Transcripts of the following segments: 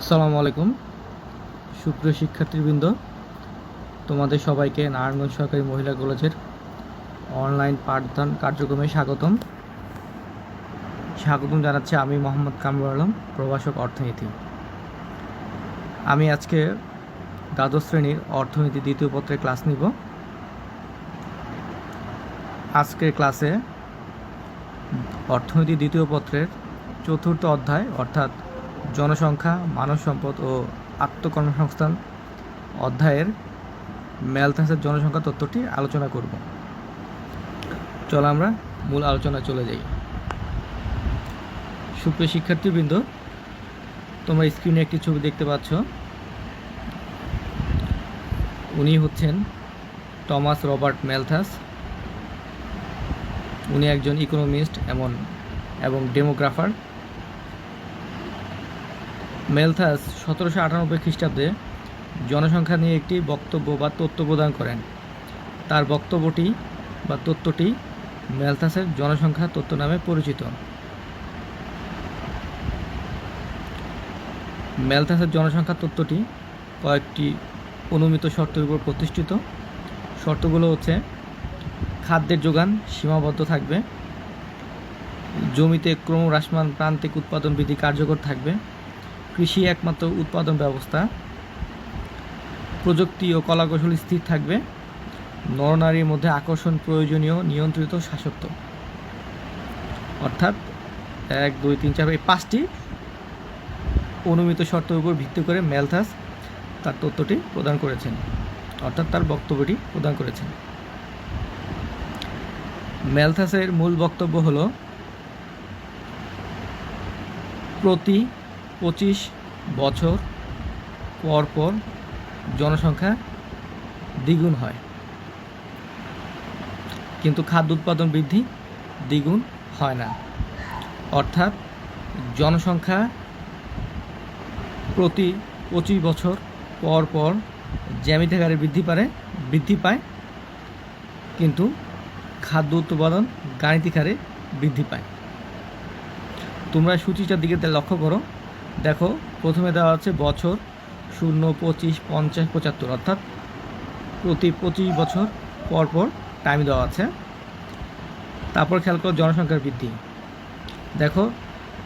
আসসালামু আলাইকুম। সুপ্রিয় শিক্ষার্থীবৃন্দ, তোমাদের সবাইকে নারায়ণগঞ্জ সরকারি মহিলা কলেজের অনলাইন পাঠদান কার্যক্রমে স্বাগতম। স্বাগতম জানাচ্ছি আমি মোহাম্মদ কামরুল আলম, প্রভাষক অর্থনীতি। আমি আজকে দ্বাদশ শ্রেণির অর্থনীতি দ্বিতীয় পত্রের ক্লাস নিব। আজকের ক্লাসে অর্থনীতি দ্বিতীয় পত্রের চতুর্থ অধ্যায়, অর্থাৎ জনসংখ্যা, মানব সম্পদ ও আত্মকর্মসংস্থান অধ্যায়ের ম্যালথাসের জনসংখ্যা তত্ত্বটি আলোচনা করব। চলো আমরা মূল আলোচনায় চলে যাই। সুপ্রিয় শিক্ষার্থীবৃন্দ, তোমরা স্ক্রিনে একটি ছবি দেখতে পাচ্ছ। উনি হচ্ছেন টমাস রবার্ট ম্যালথাস উনি একজন ইকোনমিস্ট, এমন, এবং ডেমোগ্রাফার। মেলথাস সতেরোশো আটানব্বই খ্রিস্টাব্দে জনসংখ্যা নিয়ে একটি বক্তব্য বা তথ্য প্রদান করেন। তার বক্তব্যটি বা তথ্যটি মেলথাসের জনসংখ্যা তত্ত্ব নামে পরিচিত। মেলথাসের জনসংখ্যা তত্ত্বটি কয়েকটি অনুমিত শর্তের উপর প্রতিষ্ঠিত। শর্তগুলো হচ্ছে, খাদ্যের যোগান সীমাবদ্ধ থাকবে, জমিতে ক্রমহ্রাসমান প্রান্তিক উৎপাদন বিধি কার্যকর থাকবে কৃষি একমাত্র উৎপাদন ব্যবস্থা। প্রযুক্তি ও কলাকৌশল স্থির থাকবে। নরনারীর মধ্যে আকর্ষণ প্রয়োজনীয়, নিয়ন্ত্রিত শাসত্ব অর্থাৎ এক, দুই, তিন, চার, এই পাঁচটি অনুমিত শর্তের উপর ভিত্তি করে ম্যালথাস তার তথ্যটি প্রদান করেছেন। অর্থাৎ তার বক্তব্যটি প্রদান করেছেন। ম্যালথাসের মূল বক্তব্য হল, প্রতি পঁচিশ বছর পর পর জনসংখ্যা দ্বিগুণ হয়। কিন্তু খাদ্য উৎপাদন বৃদ্ধি দ্বিগুণ হয় না। অর্থাৎ জনসংখ্যা প্রতি পঁচিশ বছর পর পর জ্যামিতিক হারে বৃদ্ধি পারে, বৃদ্ধি পায়, কিন্তু খাদ্য উৎপাদন গাণিতিক হারে বৃদ্ধি পায়। তোমরা সূচিটার দিকে লক্ষ্য করো। দেখো, প্রথমে দেওয়া আছে বছর শূন্য পঁচিশ পঞ্চাশ পঁচাত্তর, অর্থাৎ প্রতি পঁচিশ বছর পর পর টাইম দেওয়া আছে। তারপর খেয়াল করো জনসংখ্যার বৃদ্ধি। দেখো,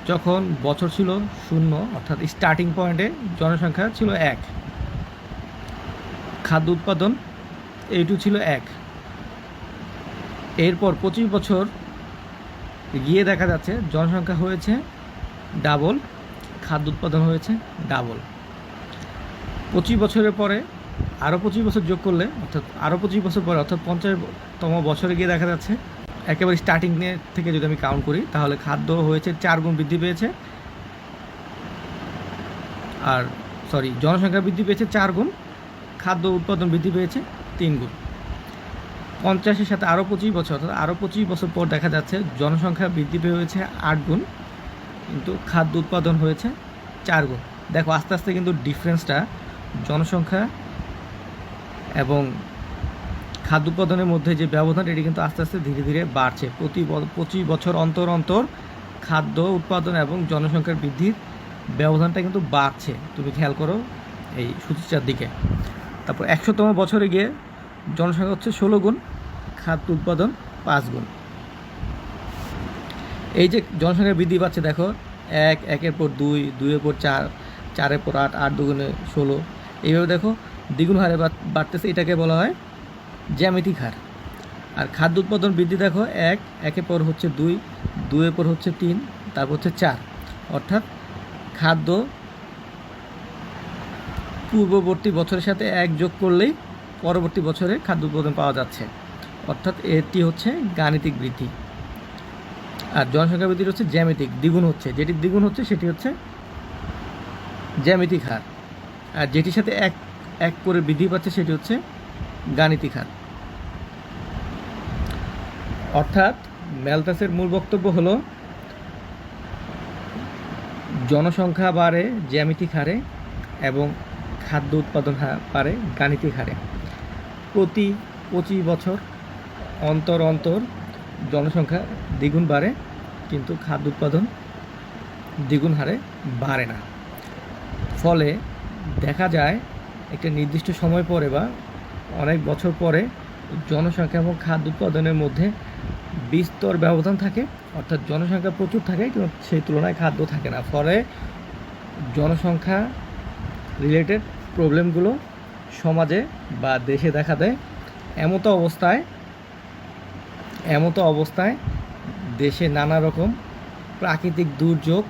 যখন বছর ছিল শূন্য, অর্থাৎ স্টার্টিং পয়েন্টে জনসংখ্যা ছিল এক। খাদ্য উৎপাদন এইটু ছিল এক। এরপর পঁচিশ বছর গিয়ে দেখা যাচ্ছে জনসংখ্যা হয়েছে ডাবল খাদ্য উৎপাদন হয়েছে ডাবল। পঁচিশ বছরের পরে আরও পঁচিশ বছর যোগ করলে, অর্থাৎ আরও পঁচিশ বছর পরে, অর্থাৎ পঞ্চাশতম বছরে গিয়ে দেখা যাচ্ছে, একেবারে স্টার্টিং থেকে যদি আমি কাউন্ট করি, তাহলে খাদ্য হয়েছে চার গুণ বৃদ্ধি পেয়েছে। আর সরি জনসংখ্যা বৃদ্ধি পেয়েছে চার গুণ, খাদ্য উৎপাদন বৃদ্ধি পেয়েছে তিন গুণ। পঞ্চাশের সাথে আরও পঁচিশ বছর, অর্থাৎ আরও পঁচিশ বছর পর দেখা যাচ্ছে জনসংখ্যা বৃদ্ধি পেয়েছে আট গুণ। কিন্তু খাদ্য উৎপাদন হয়েছে চার গুণ। দেখো, আস্তে আস্তে কিন্তু ডিফারেন্সটা জনসংখ্যা এবং খাদ্য উৎপাদনের মধ্যে যে ব্যবধান এটি কিন্তু আস্তে আস্তে ধীরে ধীরে বাড়ছে। প্রতি পঁচিশ বছর অন্তর অন্তর খাদ্য উৎপাদন এবং জনসংখ্যার বৃদ্ধির ব্যবধানটা কিন্তু বাড়ছে। তুমি খেয়াল করো এই সূচিটার দিকে। তারপর একশোতম বছরে গিয়ে জনসংখ্যা হচ্ছে ষোলো গুণ, খাদ্য উৎপাদন পাঁচ গুণ। এই যে জনসংখ্যা বৃদ্ধি পাচ্ছে, দেখো, এক, একের পর দুই, দুইয়ের পর চার, চারের পর আট আট দুগুণে ষোলো। এইভাবে দেখো, দ্বিগুণ হারে বাড়তেছে, এটাকে বলা হয় জ্যামিতিক হার। আর খাদ্য উৎপাদন বৃদ্ধি দেখো, এক, একের পর হচ্ছে দুই, দুইয়ের পর হচ্ছে তিন, তারপর হচ্ছে চার। অর্থাৎ খাদ্য পূর্ববর্তী বছরের সাথে এক যোগ করলেই পরবর্তী বছরে খাদ্য উৎপাদন পাওয়া যাচ্ছে। অর্থাৎ এটি হচ্ছে গাণিতিক বৃদ্ধি। আর জনসংখ্যা বৃদ্ধির হচ্ছে জ্যামিতিক, দ্বিগুণ হচ্ছে। যেটি দ্বিগুণ হচ্ছে, সেটি হচ্ছে জ্যামিতিক হার। আর যেটির সাথে এক এক করে বৃদ্ধি পাচ্ছে, সেটি হচ্ছে গাণিতিক হার। অর্থাৎ ম্যালথাসের মূল বক্তব্য হলো, জনসংখ্যা বাড়ে জ্যামিতিক হারে এবং খাদ্য উৎপাদন বাড়ে গাণিতিক হারে। প্রতি পঁচিশ বছর অন্তর অন্তর জনসংখ্যা দ্বিগুণ বাড়ে, কিন্তু খাদ্য উৎপাদন দ্বিগুণ হারে বাড়ে না। ফলে দেখা যায়, একটা নির্দিষ্ট সময় পরে বা অনেক বছর পরে জনসংখ্যা এবং খাদ্য উৎপাদনের মধ্যে বিস্তর ব্যবধান থাকে, অর্থাৎ জনসংখ্যা প্রচুর থাকে, কিন্তু সেই তুলনায় খাদ্য থাকে না। ফলে জনসংখ্যা রিলেটেড প্রবলেমগুলো সমাজে বা দেশে দেখা দেয়, এমতো অবস্থায় এমতো অবস্থায় দেশে নানা রকম প্রাকৃতিক দুর্যোগ,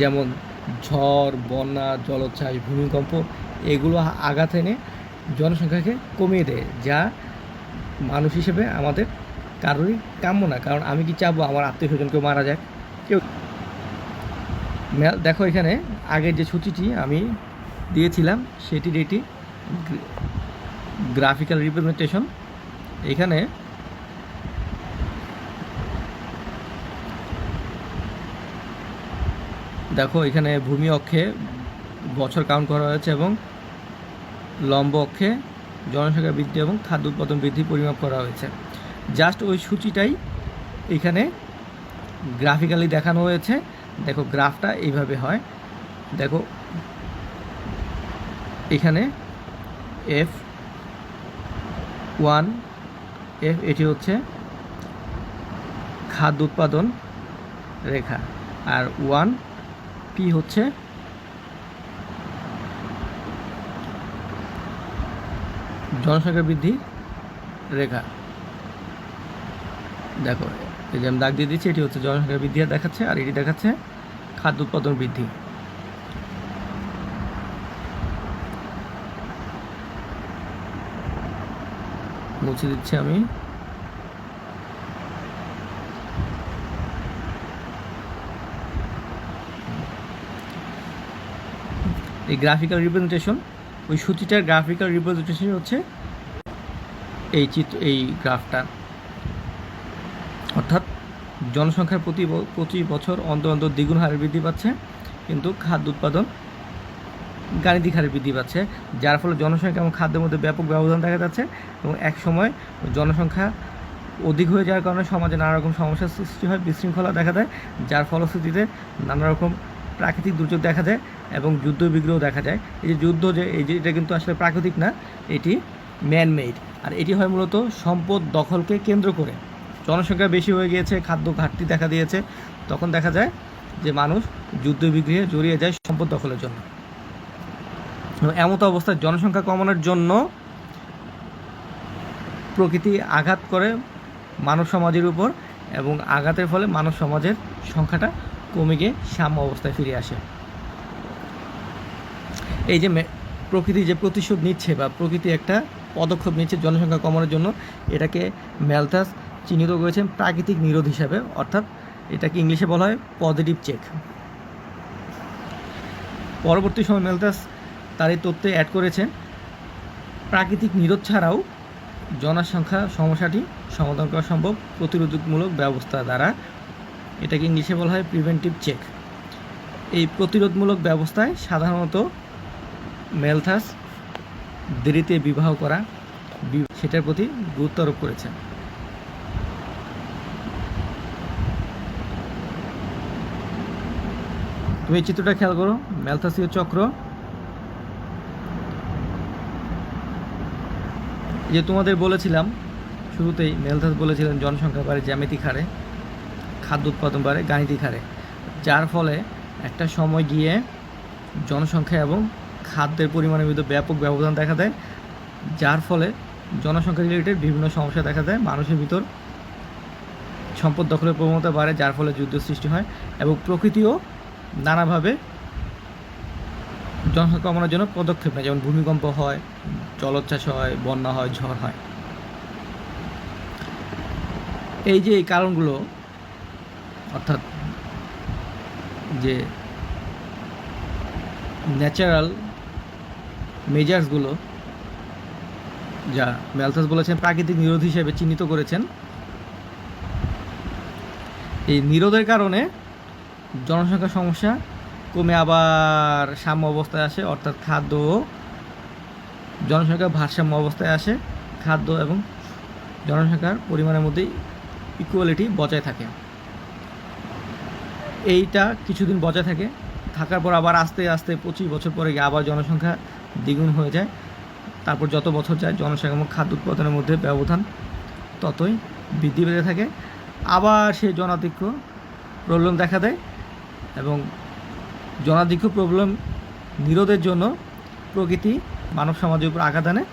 যেমন ঝড়, বন্যা, জলোচ্ছ্বাস, ভূমিকম্প, এগুলো আঘাত এনে জনসংখ্যাকে কমিয়ে দেয়, যা মানুষ হিসেবে আমাদের কারোরই কাম্য না। কারণ আমি কি চাবো? আমার আত্মীয় স্বজন কেউ মারা যাক? কেউ দেখো এখানে আগের যে সূচিটি আমি দিয়েছিলাম, সেটির এটি গ্রাফিক্যাল রিপ্রেজেন্টেশন এখানে দেখো, এখানে ভূমি অক্ষে বছর কাউন্ট করা হয়েছে এবং লম্ব অক্ষে জনসংখ্যা বৃদ্ধি এবং খাদ্য উৎপাদন বৃদ্ধি পরিমাপ করা হয়েছে। জাস্ট ওই সূচিটাই এখানে গ্রাফিক্যালি দেখানো হয়েছে। দেখো গ্রাফটা এইভাবে হয়। দেখো, এখানে এফ ওয়ান এফ এটি হচ্ছে খাদ্য উৎপাদন রেখা। আর ওয়ান পি হচ্ছে জনসংখ্যা বৃদ্ধি রেখা। দেখো, এই যে আমি দাগ দিয়ে দিচ্ছি, এটি হচ্ছে জনসংখ্যা বৃদ্ধি দেখাচ্ছে, আর এটি দেখাচ্ছে খাদ্য উৎপাদন বৃদ্ধি। মুছে দিচ্ছি আমি। এই গ্রাফিক্যাল রিপ্রেজেন্টেশন ওই সূচিটার গ্রাফিক্যাল রিপ্রেজেন্টেশন হচ্ছে এই চিত্র, এই গ্রাফটা অর্থাৎ জনসংখ্যার প্রতি প্রতি বছর অন্তর অন্তর দ্বিগুণ হারে বৃদ্ধি পাচ্ছে, কিন্তু খাদ্য উৎপাদন গাণিতিক হারে বৃদ্ধি পাচ্ছে, যার ফলে জনসংখ্যা এবং খাদ্যের মধ্যে ব্যাপক ব্যবধান দেখা যাচ্ছে এবং এক সময় জনসংখ্যা অধিক হয়ে যাওয়ার কারণে সমাজে নানা রকম সমস্যার সৃষ্টি হয়, বিশৃঙ্খলা দেখা দেয়, যার ফলশ্রুতিতে নানা রকম প্রাকৃতিক দুর্যোগ দেখা যায় এবং যুদ্ধ বিগ্রহ দেখা যায়। এই যে যুদ্ধ যে, এই যে এটা কিন্তু আসলে প্রাকৃতিক না, এটি ম্যান মেড আর এটি হয় মূলত সম্পদ দখলকে কেন্দ্র করে। জনসংখ্যা বেশি হয়ে গিয়েছে, খাদ্য ঘাটতি দেখা দিয়েছে। তখন দেখা যায় যে মানুষ যুদ্ধ বিগ্রহে জড়িয়ে যায় সম্পদ দখলের জন্য। এমত অবস্থায় জনসংখ্যা কমানোর জন্য প্রকৃতি আঘাত করে মানব সমাজের উপর এবং আঘাতের ফলে মানব সমাজের সংখ্যাটা কমে গিয়ে সাম্য অবস্থায় ফিরে আসে। এই যে প্রকৃতি যে প্রতিশোধ নিচ্ছে বা প্রকৃতি একটা পদক্ষেপ নিচ্ছে জনসংখ্যা কমানোর জন্য, এটাকে ম্যালথাস চিহ্নিত করেছেন প্রাকৃতিক নিরোধ হিসাবে, অর্থাৎ এটাকে ইংলিশে বলা হয় পজিটিভ চেক পরবর্তী সময় মেলতাস তার এই তথ্যে অ্যাড করেছেন, প্রাকৃতিক নিরোধ ছাড়াও জনসংখ্যা সমস্যাটি সমাধান করা সম্ভব, প্রতিরোধমূলক ব্যবস্থা দ্বারা। এটাকে ইংলিশে বলা হয় প্রিভেন্টিভ চেক এই প্রতিরোধমূলক ব্যবস্থায় সাধারণত মেলথাস দেরিতে বিবাহ করা সেটার প্রতি গুরুত্ব আরোপ করেছেন। তুমি এই চিত্রটা খেয়াল করো ম্যালথাসীয় চক্র। যে তোমাদের বলেছিলাম, শুরুতেই মেলথাস বলেছিলেন জনসংখ্যা বাড়ে জ্যামিতিক হারে খাদ্য উৎপাদন বাড়ে, গাণিতিক হারে। যার ফলে একটা সময় গিয়ে জনসংখ্যা এবং খাদ্যের পরিমাণের মধ্যে ব্যাপক ব্যবধান দেখা দেয়, যার ফলে জনসংখ্যা রিলেটেড বিভিন্ন সমস্যা দেখা দেয়, মানুষের ভিতর সম্পদ দখলের প্রবণতা বাড়ে, যার ফলে যুদ্ধ সৃষ্টি হয় এবং প্রকৃতিও নানাভাবে জনসংখ্যা কমানোর জন্য পদক্ষেপ নেয়। যেমন ভূমিকম্প হয়, জলোচ্ছ্বাস হয়, বন্যা হয়, ঝড় হয়। এই যে এই কারণগুলো, অর্থাৎ যে ন্যাচারাল মেজার্সগুলো যা ম্যালথাস বলেছেন প্রাকৃতিক নিরোধ হিসেবে চিহ্নিত করেছেন। এই নিরোধের কারণে জনসংখ্যা সমস্যা কমে আবার সাম্য অবস্থায় আসে, অর্থাৎ খাদ্য জনসংখ্যা ভারসাম্য অবস্থায় আসে। খাদ্য এবং জনসংখ্যার পরিমাণের মধ্যে ইকুয়ালিটি বজায় থাকে। এইটা কিছুদিন বজায় থাকে, থাকার পর আবার আস্তে আস্তে পঁচিশ বছর পরে গিয়ে আবার জনসংখ্যা দ্বিগুণ হয়ে যায়। তারপর যত বছর যায় জনসংখ্যা এবং খাদ্য উৎপাদনের মধ্যে ব্যবধান ততই বৃদ্ধি পেতে থাকে। আবার সেই জনাধিক্য প্রবলেম দেখা দেয় এবং জনাধিক্য প্রবলেম নিরোধের জন্য প্রকৃতি মানব সমাজের উপর আঘাত আনে।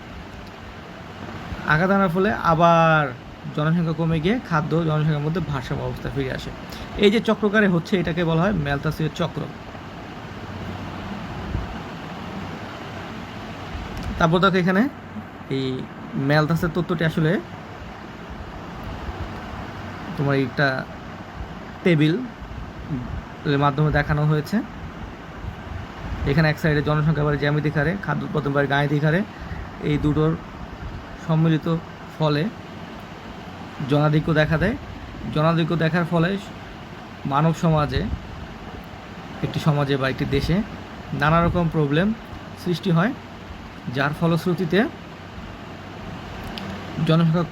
আঘাত আনার ফলে আবার জনসংখ্যা কমে গিয়ে খাদ্য জনসংখ্যার মধ্যে ভারসাম্য অবস্থা ফিরে আসে। এই যে চক্রকারে হচ্ছে, এটাকে বলা হয় ম্যালথাসের চক্র। তারপর দেখো এখানে এই ম্যালথাসের তত্ত্বটি আসলে তোমার একটা টেবিল মাধ্যমে দেখানো হয়েছে। এখানে এক সাইডে জনসংখ্যা বাড়ে জ্যামিতিক হারে, খাদ্য উৎপাদন বাড়ে গাণিতিক হারে। এই দুটোর সম্মিলিত ফলে জনাধিক্য দেখা দেয়। জনাধিক্য দেখার ফলে মানব সমাজে, একটি সমাজে বা একটি দেশে নানা রকম প্রবলেম সৃষ্টি হয়। যার ফলশ্রুতিতে জনসংখ্যা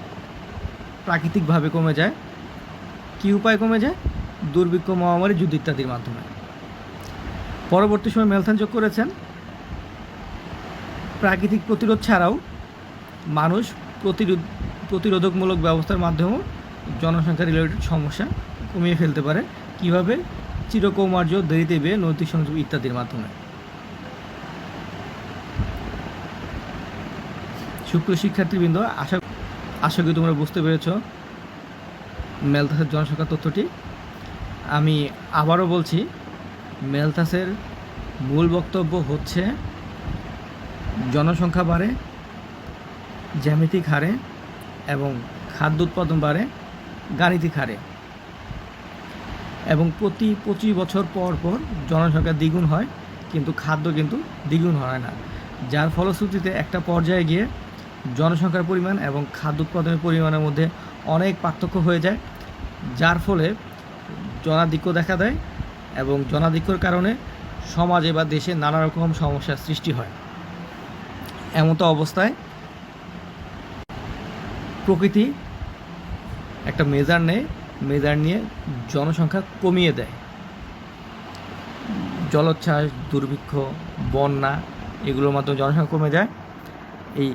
প্রাকৃতিকভাবে কমে যায়, কী উপায় কমে যায়? দুর্ভিক্ষ, মহামারী, যুদ্ধ ইত্যাদির মাধ্যমে। পরবর্তী সময় মেলথান যোগ করেছেন। প্রাকৃতিক প্রতিরোধ ছাড়াও মানুষ প্রতিরোধ প্রতিরোধকমূলক ব্যবস্থার মাধ্যমেও জনসংখ্যা রিলেটেড সমস্যা কমিয়ে ফেলতে পারে। কীভাবে? চিরকৌমার্য, দেরিতে বিয়ে নৈতিক সংযোগ ইত্যাদির মাধ্যমে। সুপ্রিয় শিক্ষার্থীবৃন্দ, আশা আশা করি তোমরা বুঝতে পেরেছ মেলথাসের জনসংখ্যা তথ্যটি। আমি আবারও বলছি মেলথাসের মূল বক্তব্য হচ্ছে, জনসংখ্যা বাড়ে, জ্যামিতিক হারে এবং খাদ্য উৎপাদন বাড়ে, গাণিতিক হারে। এবং প্রতি পঁচিশ বছর পর পর জনসংখ্যা দ্বিগুণ হয়, কিন্তু খাদ্য কিন্তু দ্বিগুণ হয় না। যার ফলশ্রুতিতে একটা পর্যায়ে গিয়ে জনসংখ্যার পরিমাণ এবং খাদ্য উৎপাদনের পরিমাণের মধ্যে অনেক পার্থক্য হয়ে যায়, যার ফলে জনাধিক্য দেখা দেয় এবং জনাধিক্যর কারণে সমাজে বা দেশে নানা রকম সমস্যার সৃষ্টি হয়। এমতো অবস্থায় প্রকৃতি একটা মেজার নেয়, মেজার নিয়ে জনসংখ্যা কমিয়ে দেয়। জলোচ্ছ্বাস, দুর্ভিক্ষ, বন্যা, এগুলোর মাধ্যমে জনসংখ্যা কমে যায়। এই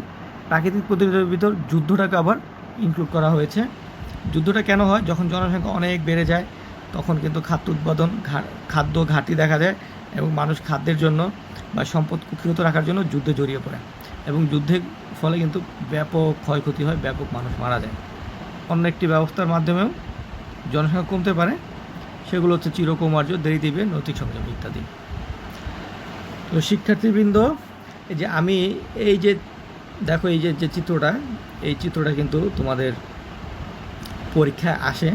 প্রাকৃতিক প্রতিরোধের ভিতর যুদ্ধটাকে আবার ইনক্লুড করা হয়েছে। যুদ্ধটা কেন হয়? যখন জনসংখ্যা অনেক বেড়ে যায়, তখন কিন্তু খাদ্য উৎপাদন খাদ্য ঘাটতি দেখা যায় এবং মানুষ খাদ্যের জন্য বা সম্পদ কুক্ষিগত রাখার জন্য যুদ্ধে জড়িয়ে পড়ে এবং যুদ্ধের ফলে কিন্তু ব্যাপক ক্ষয়ক্ষতি হয়, ব্যাপক মানুষ মারা যায়। অন্য একটি ব্যবস্থার মাধ্যমেও জনসংখ্যা কমতে পারে, সেগুলো হচ্ছে চিরকৌমার্য, দেরি দিবে, নৈতিক সংযম ইত্যাদি। তো শিক্ষার্থীবৃন্দ, এই যে আমি এই যে দেখো, এই যে যে চিত্রটা, এই চিত্রটা কিন্তু তোমাদের পরীক্ষায় আসে।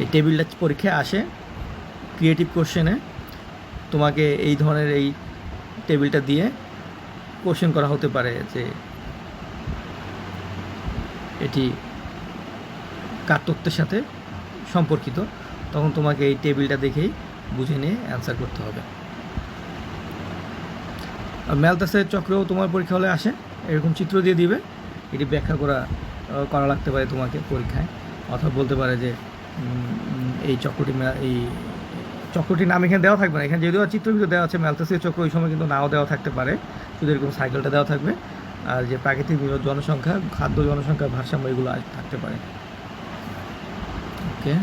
এই টেবিলটা পরীক্ষায় আসে ক্রিয়েটিভ কোশ্চেনে তোমাকে এই ধরনের এই টেবিলটা দিয়ে কোশ্চেন করা হতে পারে যে, এটি কার তথ্যের সাথে সম্পর্কিত? তখন তোমাকে এই টেবিলটা দেখেই বুঝে নিয়ে অ্যান্সার করতে হবে। ম্যালতাসের চক্রেও তোমার পরীক্ষা হলে আসে। এরকম চিত্র দিয়ে দিবে। এটি ব্যাখ্যা করা করা লাগতে পারে তোমাকে পরীক্ষায়। অথবা বলতে পারে যে এই চক্রটি এই চক্রটির নাম এখানে দেওয়া থাকবে না। এখানে যদিও চিত্র ভিতরে দেওয়া আছে ম্যালতাসের চক্র ওই সময় কিন্তু নাও দেওয়া থাকতে পারে। শুধু এরকম সাইকেলটা দেওয়া থাকবে। আর যে প্রাকৃতিক জনসংখ্যা, খাদ্য জনসংখ্যা ভারসাম্য, এগুলো থাকতে পারে। ওকে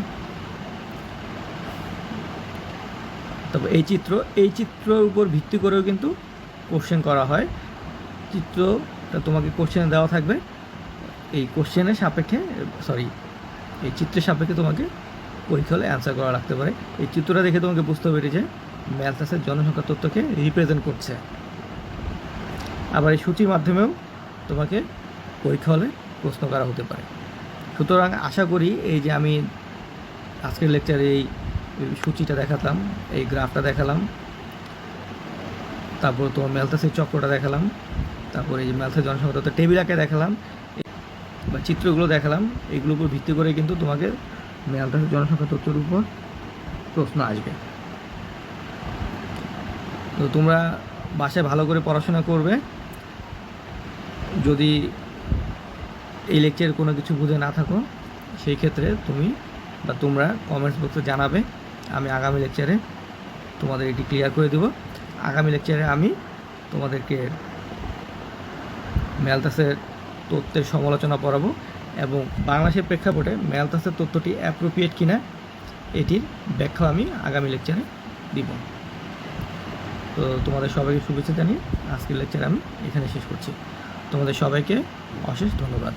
তবে এই চিত্র, এই চিত্রের উপর ভিত্তি করেও কিন্তু কোশ্চেন করা হয়। চিত্রটা তোমাকে কোশ্চেনে দেওয়া থাকবে। এই কোশ্চেনের সাপেক্ষে সরি এই চিত্রের সাপেক্ষে তোমাকে পরীক্ষা হলে অ্যান্সার করা লাগতে পারে। এই চিত্রটা দেখে তোমাকে বুঝতে হবে যে ম্যালথাসের জনসংখ্যা তথ্যকে রিপ্রেজেন্ট করছে। আবার এই সূচির মাধ্যমেও তোমাকে পরীক্ষা হলে প্রশ্ন করা হতে পারে। সুতরাং আশা করি এই যে আমি আজকের লেকচারে এই সূচিটা দেখাতাম, এই গ্রাফটা দেখালাম তারপর তোমার ম্যালথাসের চক্রটা দেখালাম। তারপর এই যে ম্যালথাস জনসংখ্যা তথ্য টেবিল আঁকে দেখালাম। বা চিত্রগুলো দেখালাম। এগুলোর উপর ভিত্তি করে কিন্তু তোমাকে ম্যালথাসের জনসংখ্যা তথ্যের উপর প্রশ্ন আসবে। তো তোমরা বাসায় ভালো করে পড়াশোনা করবে। যদি এই লেকচারে কোনো কিছু বুঝে না থাকো, সেই ক্ষেত্রে তুমি বা তোমরা কমেন্টস বক্সে জানাবে। আমি আগামী লেকচারে তোমাদের এটি ক্লিয়ার করে দেব। আগামী লেকচারে আমি তোমাদেরকে ম্যালতাসের তথ্যের সমালোচনা পড়াবো এবং বাংলাদেশের প্রেক্ষাপটে ম্যালতাসের তথ্যটি অ্যাপ্রোপ্রিয়েট কিনা এটির ব্যাখ্যা আমি আগামী লেকচারে দিব। তো তোমাদের সবাইকে শুভেচ্ছা জানিয়ে আজকের লেকচার আমি এখানে শেষ করছি। তোমাদের সবাইকে অশেষ ধন্যবাদ।